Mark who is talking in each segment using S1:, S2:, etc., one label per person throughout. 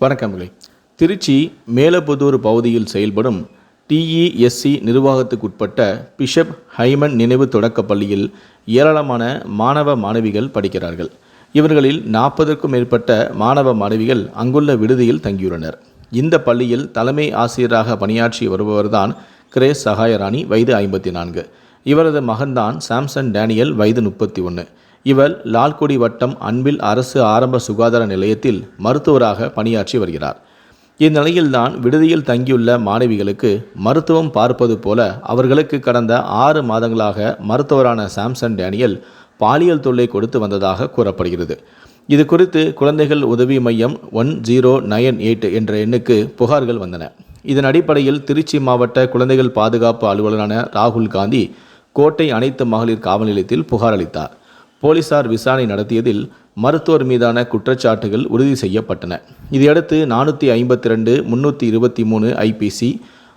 S1: வணக்கங்களே திருச்சி மேலபுதூர் பகுதியில் செயல்படும் DESC நிர்வாகத்துக்குட்பட்ட bishop ஹைமன் நினைவு தொடக்கப் பள்ளியில் ஏராளமான மாணவ மாணவிகள் படிக்கிறார்கள். இவர்களில் நாற்பதற்கும் மேற்பட்ட மாணவ மாணவிகள் அங்குள்ள விடுதியில் தங்கியுள்ளனர். இந்த பள்ளியில் தலைமை ஆசிரியராக பணியாற்றி வருபவர்தான் கிரேஸ் சகாயராணி வயது ஐம்பத்தி நான்கு. இவரது மகன்தான் சாம்சன் டேனியல் வயது முப்பத்தி ஒன்று இவர் லால்குடி வட்டம் அன்பில் அரசு ஆரம்ப சுகாதார நிலையத்தில் மருத்துவராக பணியாற்றி வருகிறார். இந்நிலையில்தான் விடுதியில் தங்கியுள்ள மாணவிகளுக்கு மருத்துவம் பார்ப்பது போல அவர்களுக்கு கடந்த ஆறு மாதங்களாக மருத்துவரான சாம்சன் டேனியல் பாலியல் தொல்லை கொடுத்து வந்ததாக கூறப்படுகிறது. இது குறித்து குழந்தைகள் உதவி மையம் ஒன் ஜீரோ நயன் எயிட் என்ற எண்ணுக்கு புகார்கள் வந்தன. இதன் அடிப்படையில் திருச்சி மாவட்ட குழந்தைகள் பாதுகாப்பு அலுவலரான ராகுல் காந்தி கோட்டை அனைத்து மகளிர் காவல் நிலையத்தில் புகார் அளித்தார். போலீசார் விசாரணை நடத்தியதில் மருத்துவர் மீதான குற்றச்சாட்டுகள் உறுதி செய்யப்பட்டன. இதையடுத்து நானூற்றி ஐம்பத்தி ரெண்டு முன்னூற்றி இருபத்தி மூணு ஐபிசி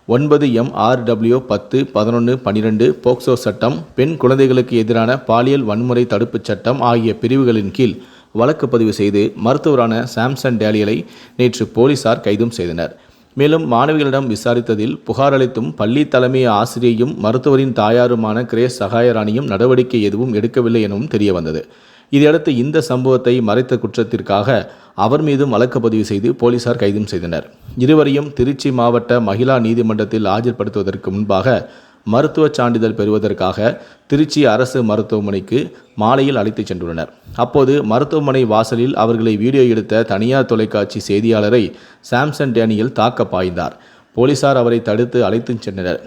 S1: ஒன்பது எம் ஆர்டபிள்யூ பத்து பதினொன்று பன்னிரெண்டு போக்சோ சட்டம் பெண் குழந்தைகளுக்கு எதிரான பாலியல் வன்முறை தடுப்புச் சட்டம் ஆகிய பிரிவுகளின் கீழ் வழக்கு பதிவு செய்து மருத்துவரான சாம்சன் டேலியலை நேற்று போலீசார் கைதும் செய்தனர். மேலும் மாணவிகளிடம் விசாரித்ததில் புகார் அளித்தும் பள்ளி தலைமை ஆசிரியையும் மருத்துவரின் தாயாருமான கிரேஸ் சகாயராணியும் நடவடிக்கை எதுவும் எடுக்கவில்லை எனவும் தெரியவந்தது. இதையடுத்து இந்த சம்பவத்தை மறைத்த குற்றத்திற்காக அவர் மீதும் வழக்கு பதிவு செய்து போலீசார் கைதும் செய்தனர். இருவரையும் திருச்சி மாவட்ட மகிழா நீதிமன்றத்தில் ஆஜர்படுத்துவதற்கு முன்பாக மருத்துவச் சான்றிதழ் பெறுவதற்காக திருச்சி அரசு மருத்துவமனைக்கு மாலையில் அழைத்துச் சென்றுள்ளனர். அப்போது மருத்துவமனை வாசலில் அவர்களை வீடியோ எடுத்த தனியார் தொலைக்காட்சி செய்தியாளரை சாம்சன் டேனியல் தாக்க பாய்ந்தார். போலீசார் அவரை தடுத்து அழைத்துச் சென்றனர்.